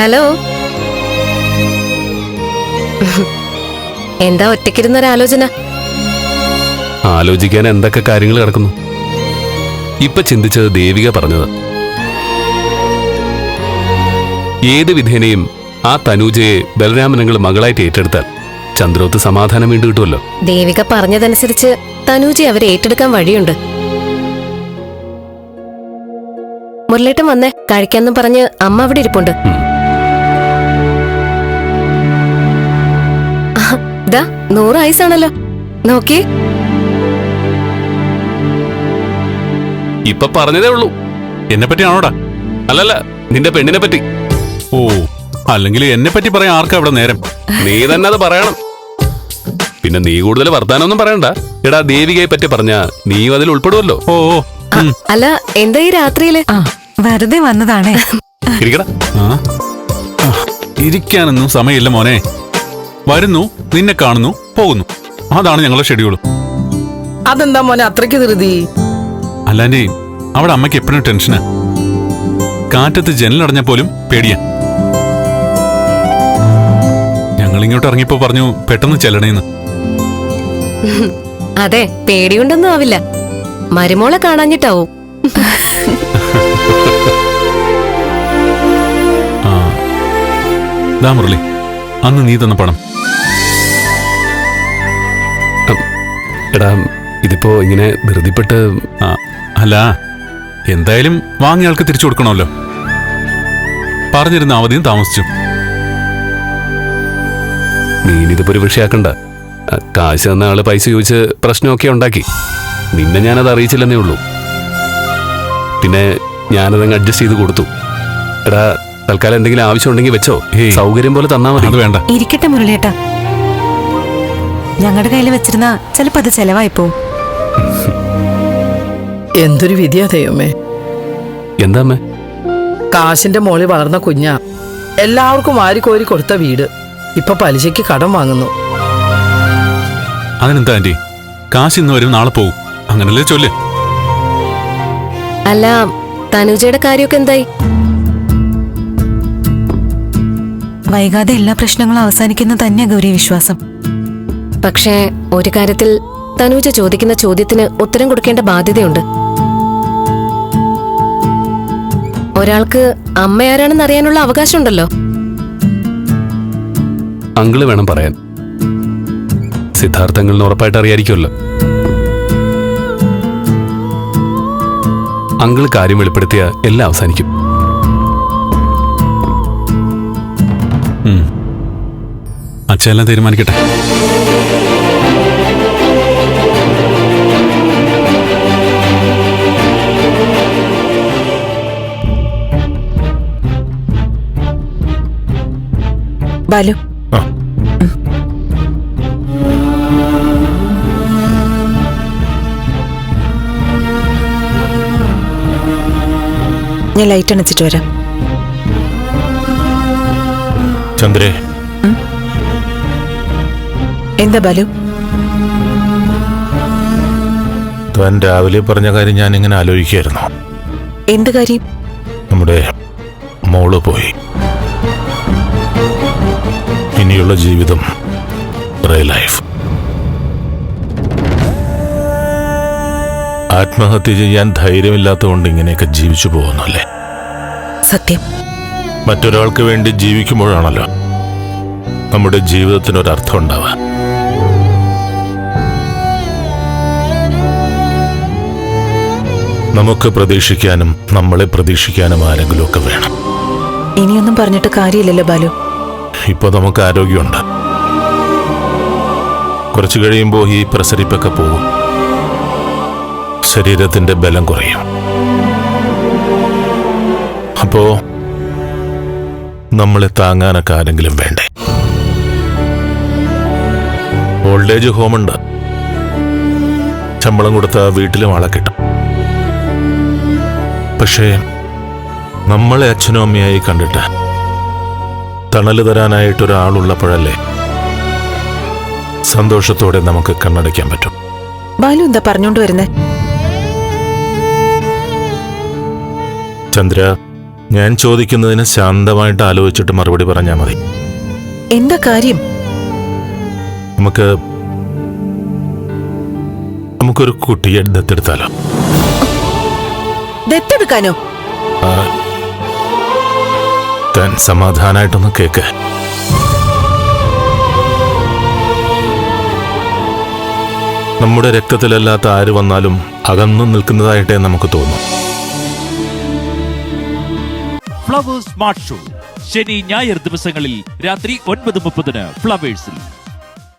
Hello. എന്താ ഒറ്റയ്ക്കിരുന്നൊരാലോചന ആലോചിക്കാൻ എന്തൊക്കെ കാര്യങ്ങൾ കിടക്കുന്നു? ഇപ്പൊ ചിന്തിച്ചത് ദേവിക പറഞ്ഞത്. ഏത് വിധേനയും ആ തനൂജയെ ബലരാമനങ്ങൾ മകളായിട്ട് ഏറ്റെടുത്താൽ ചന്ദ്രോത്ത് സമാധാനം വീണ്ടു കിട്ടുമല്ലോ? ദേവിക പറഞ്ഞതനുസരിച്ച് തനൂജ അവരെ ഏറ്റെടുക്കാൻ വഴിയുണ്ട്. മുരളേട്ടൻ വന്നേ കഴിക്കാന്നും പറഞ്ഞ് അമ്മ അവിടെ ഇരിപ്പുണ്ട്. നൂറ് ആയുസാണല്ലോ നോക്കിയേ ഇപ്പൊ പറഞ്ഞതേ ഉള്ളൂ. എന്നെ പറ്റി ആണോടാ അല്ലല്ല നിന്റെ പെണ്ണിനെ പറ്റി. ഓ അല്ലെങ്കിൽ എന്നെ പറ്റി പറയാൻ ആർക്കാ അവിടെ നേരം? നീ തന്നെ അത് പറയണം. പിന്നെ നീ കൂടുതൽ വർത്താനൊന്നും പറയണ്ട. എടാ ദേവികയെ പറ്റി പറഞ്ഞ നീയും അതിൽ ഉൾപ്പെടുവല്ലോ. ഓ ഓ അല്ല എന്താ ഈ രാത്രിയിൽ? ആ വെറുതെ വന്നതാണേ. ഇരിക്കടാ. ആ ആ, ഇരിക്കാനൊന്നും സമയമില്ല മോനെ. വരുന്നു നിന്നെ കാണുന്നു പോകുന്നു. അതാണ് ഞങ്ങളുടെ ഷെഡ്യൂൾ അതെന്താ മോനെ അത്രയ്ക്ക് ധൃതി? അല്ലാണ്ടേ അവിടെ അമ്മയ്ക്ക് എപ്പോഴും ടെൻഷനാ കാറ്റത്ത് ജനലടഞ്ഞ പോലും പേടിയാ. ഞങ്ങൾ ഇങ്ങോട്ട് ഇറങ്ങിയപ്പോ പറഞ്ഞു പെട്ടെന്ന് ചെല്ലണേന്ന്. അതെ പേടിയുണ്ടൊന്നും ആവില്ല. മരുമോളെ കാണാഞ്ഞിട്ടാവും. ദാ മുരളി അന്ന് നീ തന്ന പണം. എടാ ഇതിപ്പോ ഇങ്ങനെ ധൃതിപ്പെട്ട് ആ അല്ല എന്തായാലും വാങ്ങിയ ആൾക്ക് തിരിച്ചു കൊടുക്കണമല്ലോ. പറഞ്ഞിരുന്ന അവധിയും താമസിച്ചു. നീനിതിപ്പോ ഒരു വിഷയാക്കണ്ട. കാശ് തന്ന ആൾ പൈസ ചോദിച്ച് പ്രശ്നമൊക്കെ ഉണ്ടാക്കി. നിന്നെ ഞാനത് അറിയിച്ചില്ലെന്നേ ഉള്ളൂ. പിന്നെ ഞാനതങ്ങ് അഡ്ജസ്റ്റ് ചെയ്ത് കൊടുത്തു. എടാ തൽക്കാലം എന്തെങ്കിലും ആവശ്യം ഉണ്ടെങ്കിൽ വെച്ചോ. സൗകര്യം പോലെ തന്നാ മതി. വേണ്ട. ഇരിക്കട്ടെ മുരളിയേട്ടാ. ഞങ്ങളുടെ കയ്യിൽ വെച്ചിരുന്ന ചിലപ്പോ അത് ചെലവായി പോവും എന്തൊരു വിധിയാ ദൈവമേ. എന്താ കാശിന്റെ മോളിൽ വളർന്ന കുഞ്ഞാ. എല്ലാവർക്കും വാരിക്കോരി കൊടുത്ത വീട്. ഇപ്പൊ പലിശയ്ക്ക് കടം വാങ്ങുന്നു. അതിനെന്താ ആന്റി? കാശ് ഇന്ന് വരും നാളെ പോകും അങ്ങനല്ലേ ചൊല്ല്? അല്ല തനുജയുടെ കാര്യമൊക്കെ എന്തായി? വൈകാതെ എല്ലാ പ്രശ്നങ്ങളും അവസാനിക്കുന്ന തന്നെയാ ഗൗരി വിശ്വാസം പക്ഷേ ഒരു കാര്യത്തിൽ തനൂജ ചോദിക്കുന്ന ചോദ്യത്തിന് ഉത്തരം കൊടുക്കേണ്ട ബാധ്യതയുണ്ട്. ഒരാൾക്ക് അമ്മയാരാണെന്ന് അറിയാനുള്ള അവകാശമുണ്ടല്ലോ. അങ്കിൾ വേണം പറയാൻ. സിദ്ധാർത്ഥങ്ങൾ ഉറപ്പായിട്ട് അറിയായിരിക്കുമല്ലോ. അങ്കിൾ കാര്യം വെളിപ്പെടുത്തിയ എല്ലാം അവസാനിക്കും. അച്ഛനെല്ലാം തീരുമാനിക്കട്ടെ. ബാലു. ഞാൻ ലൈറ്റ് അണച്ചിട്ട് വരാം. ചന്ദ്രേ. എന്താ ബാലു? താൻ രാവിലെ പറഞ്ഞ കാര്യം ഞാൻ ഇങ്ങനെ ആലോചിക്കായിരുന്നു എന്ത് കാര്യം? നമ്മുടെ മോൾ പോയി. ഇനിയുള്ള ജീവിതം റേ ലൈഫ്. ആത്മഹത്യ ചെയ്യാൻ ധൈര്യമില്ലാത്തതുകൊണ്ട് ഇങ്ങനെയൊക്കെ ജീവിച്ചു പോകുന്നല്ലേ സത്യം. മറ്റൊരാൾക്ക് വേണ്ടി ജീവിക്കുമ്പോഴാണല്ലോ നമ്മുടെ ജീവിതത്തിന് ഒരർത്ഥം ഉണ്ടാവുക. നമുക്ക് പ്രതീക്ഷിക്കാനും നമ്മളെ പ്രതീക്ഷിക്കാനും ആരെങ്കിലുമൊക്കെ വേണം. ഇനിയൊന്നും പറഞ്ഞിട്ട് കാര്യമില്ലല്ലോ ബാലു. ഇപ്പൊ നമുക്ക് ആരോഗ്യമുണ്ട്. കുറച്ചു കഴിയുമ്പോൾ ഈ പ്രസരിപ്പൊക്കെ പോകും. ശരീരത്തിന്റെ ബലം കുറയും. അപ്പോ നമ്മളെ താങ്ങാനൊക്കെ ആരെങ്കിലും വേണ്ടേ? ഓൾഡ് ഏജ് ഹോമുണ്ട്. ശമ്പളം കൊടുത്ത വീട്ടിലും ആളെ കിട്ടും. പക്ഷേ നമ്മളെ അച്ഛനും അമ്മയായി കണ്ടിട്ട് തണൽ തരാനായിട്ടൊരാളുള്ളപ്പോഴല്ലേ സന്തോഷത്തോടെ നമുക്ക് കണ്ണടയ്ക്കാൻ പറ്റും. ബാലു എന്താ പറഞ്ഞോണ്ട് വരുന്നേ? ചന്ദ്ര ഞാൻ ചോദിക്കുന്നതിന് ശാന്തമായിട്ട് ആലോചിച്ചിട്ട് മറുപടി പറഞ്ഞാൽ മതി. എന്താ കാര്യം? നമുക്ക് നമുക്കൊരു കുട്ടിയെ ദത്തെടുത്താലോ? ദത്തെടുക്കാനോ? ആ, താൻ സമാധാനായിട്ടൊന്ന് കേക്ക്. നമ്മുടെ രക്തത്തിലല്ലാത്ത ആര് വന്നാലും അകന്നു നിൽക്കുന്നതായിട്ടേ നമുക്ക് തോന്നും. Flowers smart show. ശനി ഞായർ ദിവസങ്ങളിൽ രാത്രി ഒൻപത് മുപ്പതിന് ഫ്ലവേഴ്സിൽ.